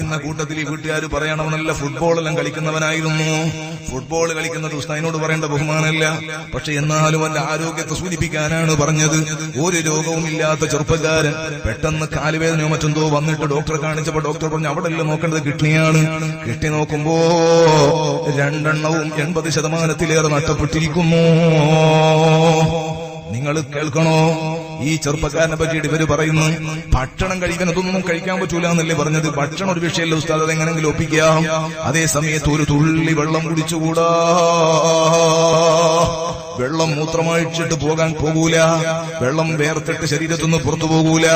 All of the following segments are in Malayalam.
ഇന്ന കൂട്ടത്തിൽ ഈ വീട്ടുകാർ പറയണം നല്ല ഫുട്ബോളെല്ലാം കളിക്കുന്നവനായിരുന്നു. ഫുട്ബോൾ കളിക്കുന്നത് ഉസ്താദിനോട് പറയേണ്ട ബഹുമാനമല്ല. പക്ഷെ എന്നാലും അവന്റെ ആരോഗ്യത്തെ സൂചിപ്പിക്കാനാണ് പറഞ്ഞത്. ഒരു രോഗവും ഇല്ലാത്ത ചെറുപ്പക്കാരൻ പെട്ടെന്ന് കാലുവേദനയോ മറ്റെന്തോ വന്നിട്ട് ഡോക്ടറെ കാണിച്ചപ്പോ ഡോക്ടർ പറഞ്ഞു അവിടെ അല്ല നോക്കേണ്ടത് കിഡ്നിയാണ്? കിഡ്നി നോക്കുമ്പോ രണ്ടെണ്ണവും എൺപത് ശതമാനത്തിലേറെ നഷ്ടപ്പെട്ടിരിക്കുന്നു. നിങ്ങൾ കേൾക്കണോ? ഈ ചെറുപ്പക്കാരനെ പറ്റിയിട്ട് ഇവർ പറയുന്നു ഭക്ഷണം കഴിക്കാൻ അതൊന്നും കഴിക്കാൻ പറ്റൂല എന്നല്ലേ പറഞ്ഞത്. ഭക്ഷണം ഒരു വിഷയമല്ല ഉസ്താദ്. അതെങ്ങനെങ്കിലും ഒപ്പിക്കാം അതേ സമയത്ത് ഒരു തുള്ളി വെള്ളം കുടിച്ചുകൂടാ. വെള്ളം മൂത്രമഴിച്ചിട്ട് പോകാൻ പോകൂല. വെള്ളം വേർത്തിട്ട് ശരീരത്തു നിന്ന് പുറത്തു പോകൂല.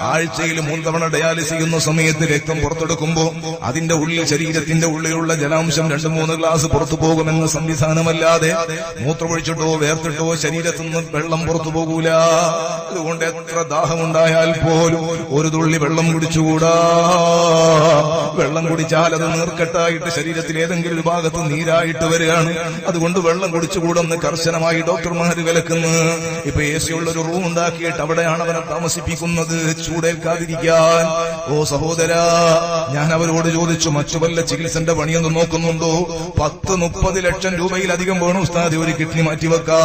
ആഴ്ചയിൽ മൂന്ന് തവണ ഡയാലിസ് ചെയ്യുന്ന സമയത്ത് രക്തം പുറത്തെടുക്കുമ്പോ അതിന്റെ ഉള്ളിൽ ശരീരത്തിന്റെ ഉള്ളിലുള്ള ജലാംശം രണ്ട് മൂന്ന് ഗ്ലാസ് പുറത്തു പോകുമെന്ന സംവിധാനമല്ലാതെ മൂത്രമൊഴിച്ചിട്ടോ വേർത്തിട്ടോ ശരീരത്തു നിന്ന് വെള്ളം പുറത്തു പോകൂല. അതുകൊണ്ട് എത്ര ദാഹമുണ്ടായാൽ പോലും ഒരു തുള്ളി വെള്ളം കുടിച്ചുകൂടാ. വെള്ളം കുടിച്ചാൽ അത് നീർക്കെട്ടായിട്ട് ശരീരത്തിൽ ഏതെങ്കിലും ഒരു ഭാഗത്ത് നീരായിട്ട് വരികയാണ്. അതുകൊണ്ട് വെള്ളം കുടിച്ചുകൂടെന്ന് കർശനമായി ഡോക്ടർമാര് വിലക്കുന്നു. ഇപ്പൊ എ സി ഉള്ള ഒരു റൂം ഉണ്ടാക്കിയിട്ട് അവിടെയാണ് അവനെ താമസിപ്പിക്കുന്നത്. ചൂടേൽക്കാതിരിക്കാൻ. ഓ സഹോദര ഞാൻ അവരോട് ചോദിച്ചു മറ്റു വല്ല ചികിത്സന്റെ പണിയൊന്നും നോക്കുന്നുണ്ടോ? പത്ത് മുപ്പത് ലക്ഷം രൂപയിലധികം വേണം ഉസ്താദി ഒരു കിഡ്നി മാറ്റിവെക്കാൻ.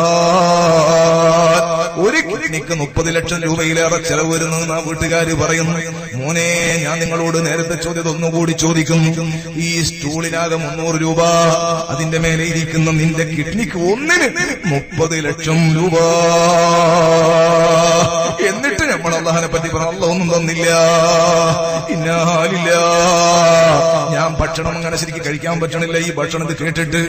ഒരു കിഡ്നിക്ക് മുപ്പത് ലക്ഷം രൂപയിലേറെ ചെലവ് വരുന്നതെന്ന് ആ വീട്ടുകാര് പറയുന്നു. മോനെ ഞാൻ നിങ്ങളോട് നേരത്തെ ചോദ്യം ഒന്നുകൂടി ചോദിക്കുന്നു. ഈ സ്റ്റൂളിനാകെ മുന്നൂറ് രൂപ അതിന്റെ മേലെ ഇരിക്കുന്ന നിന്റെ കിഡ്നിക്ക് ഒന്നിന് മുപ്പത് ലക്ഷം രൂപ. എന്നിട്ട് നമ്മൾ അള്ളഹാനെ പറ്റി പറഞ്ഞ അള്ള ഒന്നും തന്നില്ല. ഇന്നാലില്ല. ഞാൻ ഭക്ഷണം അങ്ങനെ ശരിക്കും കഴിക്കാൻ പറ്റണില്ല. ഈ ഭക്ഷണം കേട്ടിട്ട്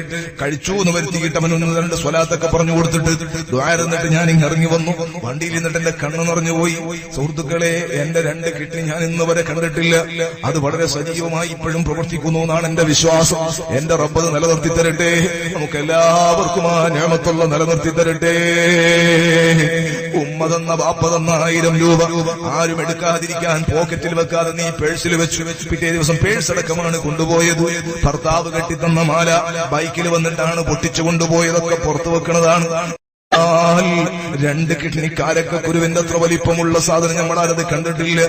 കഴിച്ചു എന്ന് വരുത്തിയിട്ട് അവൻ ഒന്ന് രണ്ട് സ്വലാത്തൊക്കെ പറഞ്ഞു കൊടുത്തിട്ട് ദ്വാരന്നിട്ട് ഞാൻ ഇങ്ങ് ഇറങ്ങി വന്നു. വണ്ടിയിൽ നിന്നിട്ട് എന്റെ കണ്ണ് നിറഞ്ഞു പോയി. സുഹൃത്തുക്കളെ എന്റെ രണ്ട് കിട്ടി ഞാൻ ഇന്ന് വരെ കണ്ടിട്ടില്ല. അത് വളരെ സജീവമായി ഇപ്പോഴും പ്രവർത്തിക്കുന്നു എന്നാണ് എന്റെ വിശ്വാസം. എന്റെ റബ്ബത് നിലനിർത്തി തരട്ടെ. നമുക്ക് എല്ലാവർക്കും ആ ഞാമത്തുള്ള നിലനിർത്തി തരട്ടെ. ഉമ്മ തന്ന തന്ന ആയിരം രൂപ ആരും എടുക്കാതിരിക്കാൻ പോക്കറ്റിൽ വെക്കാതെ നീ പേഴ്സിൽ വെച്ചു. പിറ്റേ ദിവസം പേഴ്സ് അടക്കമാണ് കൊണ്ടുപോയത്. ഭർത്താവ് കെട്ടിത്തന്ന മാല ബൈക്കിൽ വന്നിട്ടാണ് പൊട്ടിച്ചു കൊണ്ടുപോയതൊക്കെ പുറത്തു വെക്കുന്നതാണ് രണ്ട് കിഡ്നിക്കാരൊക്കെ കുരുവിന്റെ അത്ര വലിപ്പമുള്ള സാധനം നമ്മളാരത് കണ്ടിട്ടില്ല.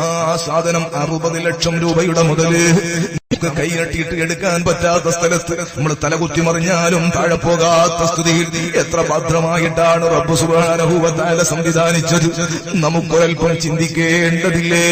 ആ സാധനം അറുപത് ലക്ഷം രൂപയുടെ മുതൽ നമുക്ക് കൈനട്ടിയിട്ട് എടുക്കാൻ പറ്റാത്ത സ്ഥലത്ത് നമ്മൾ തലകുത്തി മറിഞ്ഞാലും താഴെ പോകാത്ത സ്ഥിതിയിൽ എത്ര ഭദ്രമായിട്ടാണ് റബ്ബ് സുബാനഹൂവത്താല സംവിധാനിച്ചത്? നമുക്കൊരൽപ്പം ചിന്തിക്കേണ്ടതില്ലേ?